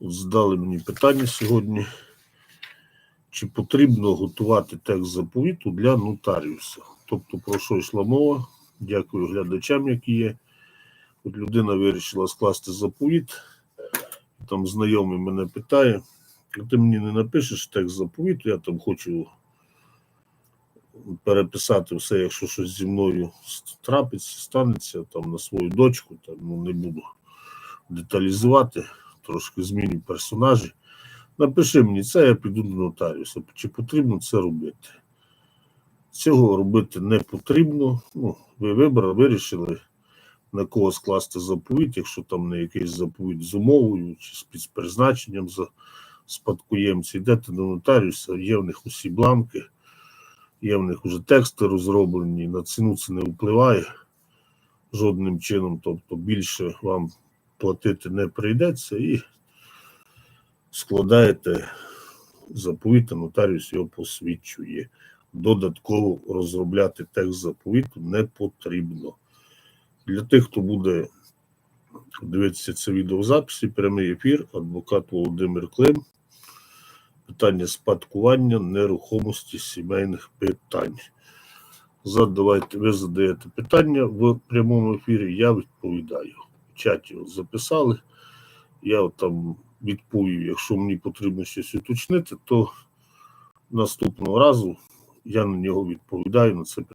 Здали мені питання сьогодні, чи потрібно готувати текст заповіту для нотаріуса. Тобто, про що йшла мова? Дякую глядачам, які є. От людина вирішила скласти заповіт. Там знайомий мене питає: «А ти мені не напишеш текст заповіту, я там хочу переписати все, якщо щось зі мною трапиться, станеться там на свою дочку, там, ну не буду деталізувати, трошки зміню персонажі. Напиши мені це, я піду до нотаріуса. Чи потрібно це робити? Цього робити не потрібно. Ну, ви вибрали, вирішили на кого скласти заповідь, якщо там не якийсь заповідь з умовою чи з спецпризначенням за спадкоємці, йдете до нотаріуса, є в них усі бланки, є в них вже тексти розроблені, на ціну це не впливає жодним чином, тобто більше вам платити не прийдеться і складаєте заповіт, а нотаріус його посвідчує. Додатково розробляти текст заповіту не потрібно. Для тих, хто буде дивитися це відео в записі, прямий ефір, адвокат Володимир Клим. Питання спадкування нерухомості сімейних питань. Задавайте, ви задаєте питання в прямому ефірі, я відповідаю. Чаті записали. Я там відповів, якщо мені потрібно щось уточнити, то наступного разу я на нього відповідаю на це питання.